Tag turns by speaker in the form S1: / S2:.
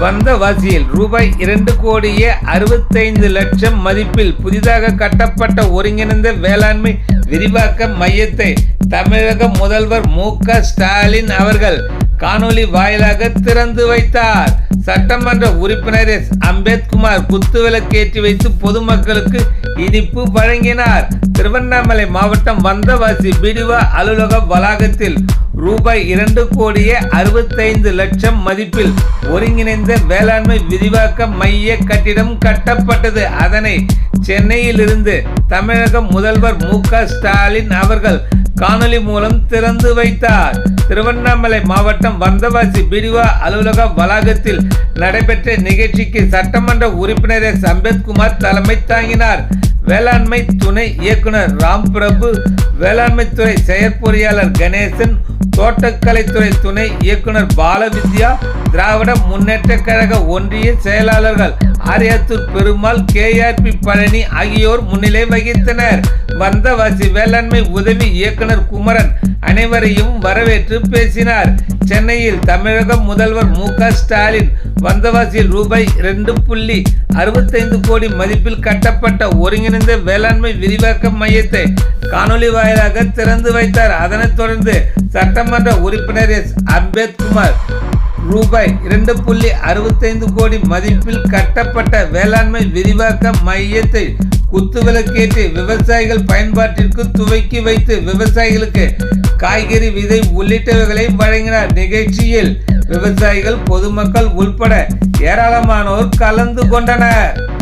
S1: வந்தவாசியில் ரூபாய் இரண்டு கோடியே அறுபத்தைந்து லட்சம் மதிப்பில் புதிதாக கட்டப்பட்ட ஒருங்கிணைந்த வேளாண்மை விரிவாக்க மையத்தை தமிழக முதல்வர் மு ஸ்டாலின் அவர்கள் காணொளி வாயிலாக திறந்து வைத்தார். சட்டமன்ற உறுப்பினர் எஸ். அம்பேத்குமார் குத்துவிளக்கேற்றி வைத்து பொதுமக்களுக்கு இனிப்பு வழங்கினார். திருவண்ணாமலை மாவட்டம் வந்தவாசி பிடிவா அலுவலக வளாகத்தில் ரூபாய் இரண்டு கோடியே அறுபத்தைந்து லட்சம் மதிப்பில் ஒருங்கிணைந்த வேளாண்மை விரிவாக்க மைய கட்டிடம் கட்டப்பட்டது. அதனை சென்னையிலிருந்து தமிழக முதல்வர் மு க ஸ்டாலின் அவர்கள் காணொளி மூலம் திறந்து வைத்தார். திருவண்ணாமலை மாவட்டம் வந்தவாசி பிடிவா அலுவலக வளாகத்தில் நடைபெற்ற நிகழ்ச்சிக்கு சட்டமன்ற உறுப்பினர் எஸ் அம்பேத்குமார் தலைமை தாங்கினார். வேளாண்மை துணை இயக்குனர் ராம் பிரபு வேளாண்மைத்துறை செயற்பொறியாளர் கணேசன் தோட்டக்கலைத்துறை துணை இயக்குனர் பாலவித்யா திராவிட முன்னேற்ற கழக ஒன்றிய செயலாளர்கள் ஆரியாத்தூர் பெருமாள் கேஆர்பி பழனி ஆகியோர் முன்னிலை வகித்தனர். வந்தவாசி வேளாண்மை உதவி இயக்குனர் குமரன் அனைவரையும் வரவேற்று பேசினார். சென்னையில் தமிழக முதல்வர் மு. ஸ்டாலின் வந்தவாசியில் ரூபாய் ரெண்டு புள்ளி அறுபத்தைந்து கோடி மதிப்பில் கட்டப்பட்ட ஒருங்கிணைந்த வேளாண்மை விரிவாக்க மையத்தை காணொலி வாயிலாக திறந்து வைத்தார். அதனைத் தொடர்ந்து சட்டமன்ற உறுப்பினர் எஸ். அம்பேத்குமார் ரூபாய் இரண்டு புள்ளி அறுபத்தைந்து கோடி மதிப்பில் கட்டப்பட்ட வேளாண்மை விரிவாக்க மையத்தை குத்துவிளக்கேற்றி விவசாயிகள் பயன்பாட்டிற்கு துவக்கி வைத்து விவசாயிகளுக்கு காய்கறி விதை உள்ளிட்டவைகளை வழங்கினார். நிகழ்ச்சியில் விவசாயிகள் பொதுமக்கள் உள்பட ஏராளமானோர் கலந்து கொண்டனர்.